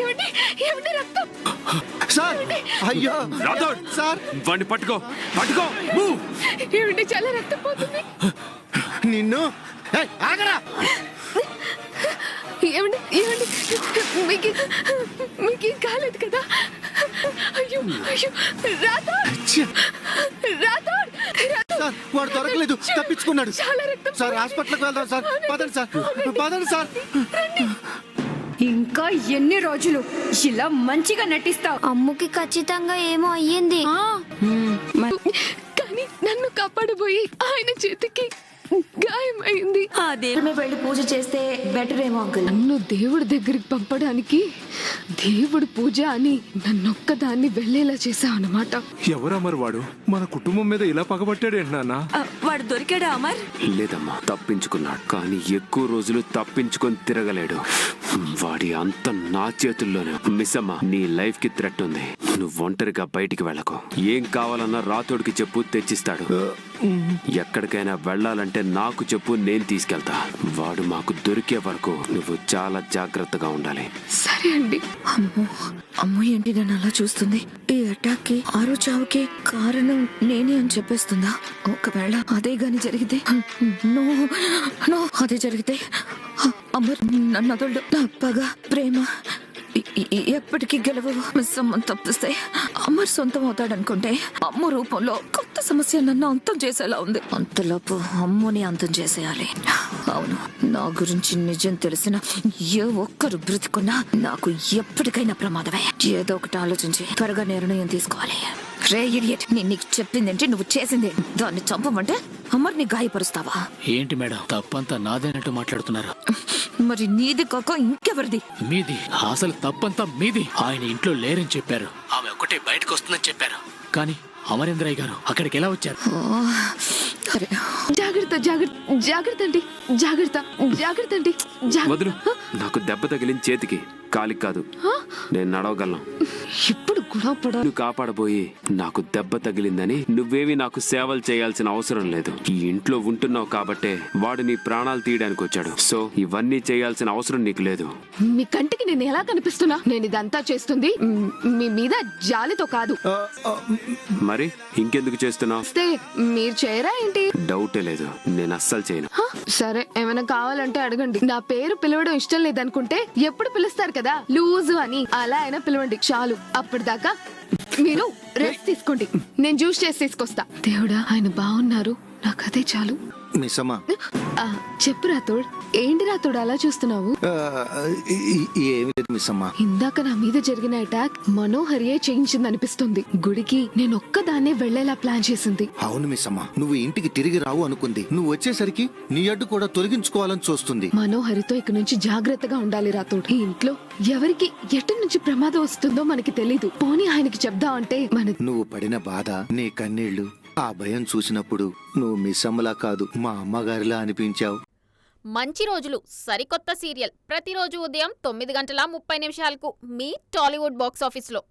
ఏమండి ఏమండి రక్తం? సార్ అయ్యో. రాథోడ్! సార్. వాడిని పట్టుకో పట్టుకో మూవ్ ఏమండి చాలా రక్తం పోతుంది. నిన్ను? ఏయ్, ఆగరా. ఏమండి ఏమండి? మీకు మీకు ఏం కాలేదు కదా? అయ్యో అయ్యో. రాథోడ్! ఛీ, రాథోడ్! సార్ వాడు దొరకలేదు. తప్పించుకున్నాడు. చాలా రక్తం సార్ హాస్పిటల్కి వెళ్దాం సార్. పదండి సార్. పదండి సార్. ఇంకా ఎన్ని రోజులు ఇలా మంచిగా నటిస్తావు? అమ్ముకి ఖచ్చితంగా ఏమో అయ్యింది. కానీ నన్ను కాపాడబోయి ఆయన చేతికి గాయమైంది. ఆ దేవుడి వెళ్ళి పూజ చేస్తే బెటర్ ఏమో అంకుల్. నన్ను దేవుడి దగ్గరికి పంపడానికి దేవుడి పూజ అని నన్నొక్కదాన్ని వెళ్ళేలా చేశా అన్నమాట. ఎవరా మరి వాడు? మన కుటుంబం మీద ఇలా పగబట్టాడేంటి నాన్న? వాడు దొరికాడా అమర్? లేదమ్మా తప్పించుకున్నాడు. కానీ ఎక్కువ రోజులు తప్పించుకొని తిరగలేడు. వాడి అంత నా చేతుల్లోనే. మిస్ అమ్మా నీ లైఫ్కి థ్రెట్ ఉంది. నువ్వు ఒంటరిగా బయటికి వెళ్ళకు. ఏం కావాలన్నా రాతోడికి చెప్పు తెచ్చిస్తాడు. ఎక్కడికైనా వెళ్ళాలంటే నాకు చెప్పు నేను తీసుకెళ్తా. వాడు మాకు దొరికే వరకు నువ్వు చాలా జాగ్రత్తగా ఉండాలి. సరే అండి. అమ్మో ఏంటి నన్ను అలా చూస్తుంది. ఈ అటాక్కి ఆరో చావుకి కారణం నేనే అని చెప్పేస్తుందా? ఒకవేళ అదే గాని జరిగితే నో నో అదే జరిగితే అమర్ నన్ను అదొల్డు నా ప్రేమ ఎప్పటికీ గెలవ. మిస్ తప్పిస్తే అమర్ సొంతం అవుతాడనుకుంటే అమ్మ రూపంలో కొత్త సమస్య నన్ను అంతం చేసేలా ఉంది. అంతలోపు అమ్మని అంతం చేసేయాలి. అవును నా గురించి నిజం తెలిసిన ఏ ఒక్కరు బ్రతికున్నా నాకు ఎప్పటికైనా ప్రమాదమే. ఏదో ఒకటి ఆలోచించి త్వరగా నిర్ణయం తీసుకోవాలి. రే ఇడియట్ నేను నీకు చెప్పిందేంటి? నువ్వు చేసింది. దాన్ని చంపమంటే అమర్ని గాయపరుస్తావా? ఏంటి మేడం? తప్పంతా నాదేనట్టు మాట్లాడుతున్నారు. మరి నీది కాక ఇంకెవరిది? మీది. అసలు తప్పంతా మీది. ఆయన ఇంట్లో లేరని చెప్పారు. ఆమె ఒకటే బయటకు వస్తుందని చెప్పారు. కానీ అమరేంద్రయ్య గారు అక్కడికి ఎలా వచ్చారు? సరే జాగ్రత్త జాగ్రత్త జాగ్రత్త అండి. జాగ్రత్త జాగ్రత్త అండి. వదులు. నాకు దెబ్బ తగిలింది చేతికి. కాలికి కాదు. నేను నడవగలను. ఇప్పుడు నువ్వు కాపాడబోయి నాకు దెబ్బ తగిలిందని నువ్వేవి నాకు సేవలు చేయాల్సిన అవసరం లేదు. ఈ ఇంట్లో ఉంటున్నావు కాబట్టే వాడు నీ ప్రాణాలు తీయడానికి వచ్చాడు. సో ఇవన్నీ చేయాల్సిన అవసరం నీకు లేదు. మీ కంటికి నేను ఎలా కనిపిస్తున్నా? నేను ఇదంతా చేస్తుంది మ్, మీద జాలితో కాదు. మరి ఇంకెందుకు చేస్తున్నావు? వస్తే మీరు చేయరా ఏంటి? డౌటే లేదు. నేను అస్సలు చేయను. సరే ఏమైనా కావాలంటే అడగండి. నా పేరు పిలవడం ఇష్టం లేదనుకుంటే ఎప్పుడు పిలుస్తారు కదా? లూజు అని. అలా అయినా పిలవండి చాలు. అప్పటిదాకా మీరు రెస్ట్ తీసుకోండి. నేను జ్యూస్ చేసి తీసుకొస్తా. దేవుడా ఆయన బాగున్నారు. నాకు అదే చాలు. మిస్ అమ్మ ఆ, చెప్పు రాతోడ్ ఏంటి రాతోడ్ అలా చూస్తున్నావు? ఏమీ లేదు ఇందాక నా మీద జరిగిన అటాక్ మనోహరియే చేయించింది అనిపిస్తుంది గుడికి నేను ఒక్కదాన్నే వెళ్ళేలా ప్లాన్ చేసింది. అవును మిస్ అమ్మ నువ్వు ఇంటికి తిరిగి రావు అనుకుంది. నువ్వు వచ్చేసరికి నీ అడ్డు కూడా తొలగించుకోవాలని చూస్తుంది. మనోహరితో ఇక నుంచి జాగ్రత్తగా ఉండాలి రాతోడు ఈ ఇంట్లో ఎవరికి ఎటు నుంచి ప్రమాదం వస్తుందో మనకి తెలీదు. పోనీ ఆయనకి చెప్దాం అంటే మన నువ్వు పడిన బాధ నీ కన్నీళ్ళు ఆ భయం చూసినప్పుడు నువ్వు మిస్సమ్మలా కాదు మా అమ్మగారిలా అనిపించావు. మంచి రోజులు. సరికొత్త సీరియల్. ప్రతిరోజు ఉదయం తొమ్మిది గంటల ముప్పై నిమిషాలకు మీ టాలీవుడ్ బాక్స్ ఆఫీస్లో.